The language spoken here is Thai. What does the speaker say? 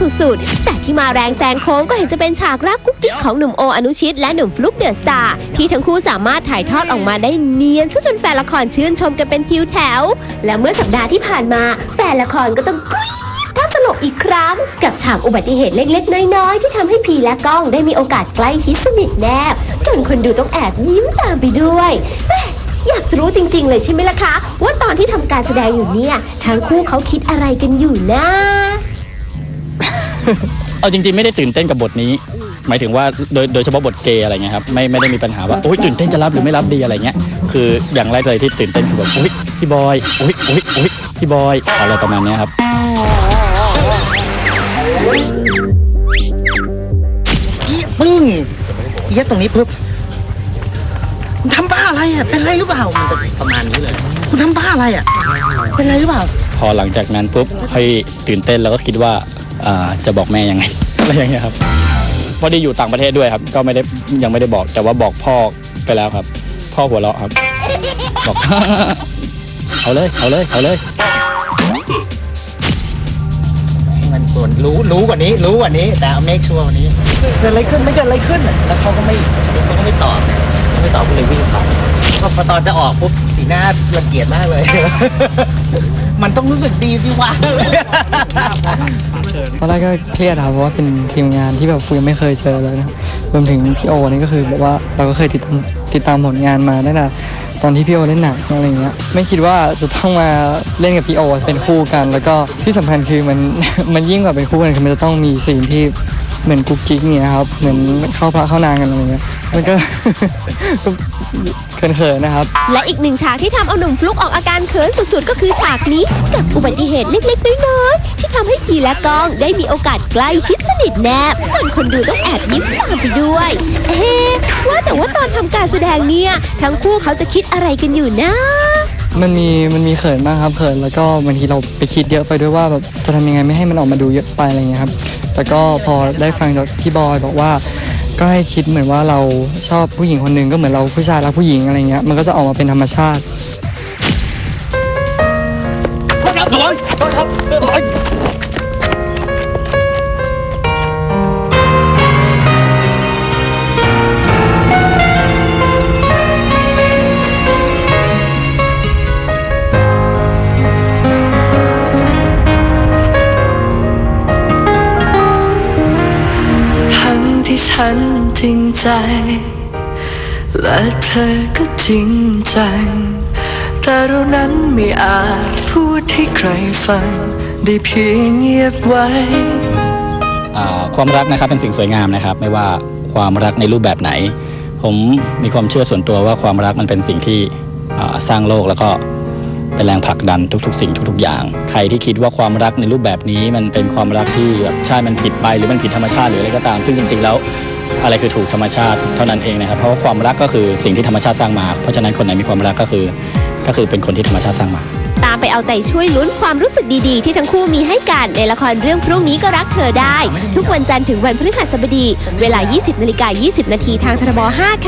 สุดๆ แต่ที่มาแรงแซงโค้งก็เห็นจะเป็นฉากรักกุ๊กกิ๊กของหนุ่มโออนุชิตและหนุ่มฟลุ๊กเดอะสตาร์ที่ทั้งคู่สามารถถ่ายทอดออกมาได้เนียนซะจนแฟนละครชื่นชมกันเป็นทิวแถว และเมื่อสัปดาห์ที่ผ่านมาแฟนละครก็ต้องกรี๊ดแทบสลบอีกครั้ง กับฉากอุบัติเหตุเล็กๆ น้อยๆ ที่ทำให้พีและก้องได้มีโอกาสใกล้ชิดสนิทแนบ จนคนดูต้องแอบยิ้มตามไปด้วยอยากรู้จริงๆเลยใช่ไหมล่ะคะ ว่าตอนที่ทำการแสดงอยู่เนี่ย ทั้งคู่เขาคิดอะไรกันอยู่นะ เอาจริงๆไม่ได้ตื่นเต้นกับบทนี้ หมายถึงว่าโดยโดยเฉพาะบทเกย์อะไรเงี้ยครับไม่ไม่ได้มีปัญหาว่าโอ๊ยตื่นเต้นจะรับหรือไม่รับดีอะไรเงี้ยคืออย่างแรกเลยที่ตื่นเต้นคือแบบโอ๊ยพี่บอยโอ๊ยโอ๊ยโอ๊ยพี่บอยอะไรประมาณเนี้ยครับ เอียปึ้งเอียตรงนี้ปุ๊บมึงทำบ้าอะไรอะ เป็นไรหรือเปล่า มันจะประมาณนี้เลยมึงทำบ้าอะไรอะ เป็นไรหรือเปล่า พอหลังจากนั้นปุ๊บค่อยตื่นเต้นแล้วก็คิดว่าอ่า จะบอกแม่ยังไงอะไรอย่างเงี้ยครับพอดีอยู่ต่างประเทศด้วยครับ ก็ไม่ได้ยังไม่ได้บอกแต่ว่าบอกพ่อไปแล้วครับ พ่อหัวเราะครับ บอกเอาเลยเอาเลยเอาเลยมันควรรู้รู้กว่านี้ รู้กว่านี้ แต่เอาเมคชัวร์วันนี้เกิดอะไรขึ้นไม่เกิดอะไรขึ้นอะแล้วเขาก็ไม่เขาก็ไม่ตอบเขาไม่ตอบก็เลยวิ่งผ่านพอพอตอนจะออกปุ๊บสีหน้ารังเกียจมากเลย มันต้องรู้สึกดีสิวะ ตอนแรกก็เครียดครับเพราะว่าเป็นทีมงานที่แบบฟูยังไม่เคยเจอเลยนะครับรวมถึงพี่โอนี่ก็คือแบบว่าเราก็เคยติดตามติดตามผลงานมาตั้งแต่ตอนที่พี่โอเล่นหนังอะไรเงี้ยไม่คิดว่าจะต้องมาเล่นกับพี่โอเป็นคู่กัน แล้วก็ที่สำคัญคือมัน มันยิ่งกว่าเป็นคู่กันคือมันจะต้องมีซีนที่ เหมือนกุ๊กกิ๊กเนี่ยครับ เหมือนเข้าพระเข้านางกันอะไรเงี้ยมันก็ก็เขินๆนะครับ และอีกหนึ่งฉากที่ทำเอาหนุ่มฟลุกออกอาการเขินสุดๆ ก็คือฉากนี้กับอุบัติเหตุเล็กๆน้อยๆที่ทำให้พีและก้องได้มีโอกาสใกล้ชิดสนิทแนบ จนคนดูต้องแอบยิ้มตามไปด้วย เอ๊ะว่าแต่ว่าตอนทำการแสดงเนี่ย ทั้งคู่เขาจะคิดอะไรกันอยู่นะมันมีมันมีเขินบ้างครับเขินแล้วก็บางทีเราไปคิดเยอะไปด้วยว่าแบบจะทำยังไงไม่ให้มันออกมาดูเยอะไปอะไรเงี้ยครับ แต่ก็พอได้ฟังจากพี่บอยบอกว่า ก็ให้คิดเหมือนว่าเราชอบผู้หญิงคนหนึ่งก็เหมือนเราผู้ชายรักผู้หญิงอะไรเงี้ยมันก็จะออกมาเป็นธรรมชาติ ที่ฉันจริงใจ และเธอก็จริงจัง แต่เรานั้นไม่อาจพูดให้ใครฟัง ได้เพียงเงียบไว้อ่าความรักนะครับเป็นสิ่งสวยงามนะครับ ไม่ว่าความรักในรูปแบบไหน ผมมีความเชื่อส่วนตัวว่าความรักมันเป็นสิ่งที่อ่าสร้างโลกแล้วก็ เป็นแรงผลักดันทุก ๆ สิ่งทุก ๆ อย่าง ใครที่คิดว่าความรักในรูปแบบนี้มันเป็นความรักที่แบบใช่มันผิดไปหรือมันผิดธรรมชาติหรืออะไรก็ตาม ซึ่งจริงๆแล้วอะไรคือถูกธรรมชาติเท่านั้นเองนะครับ เพราะว่าความรักก็คือสิ่งที่ธรรมชาติสร้างมา เพราะฉะนั้นคนไหนมีความรักก็คือ ก็คือเป็นคนที่ธรรมชาติสร้างมา ตามไปเอาใจช่วยลุ้นความรู้สึกดีๆ ที่ทั้งคู่มีให้กันในละครเรื่องพรุ่งนี้ก็รักเธอได้ ทุกวันจันทร์ถึงวันพฤหัสบดี เวลา 20นาฬิกา20 นาทีทางทรบ5ค่ะ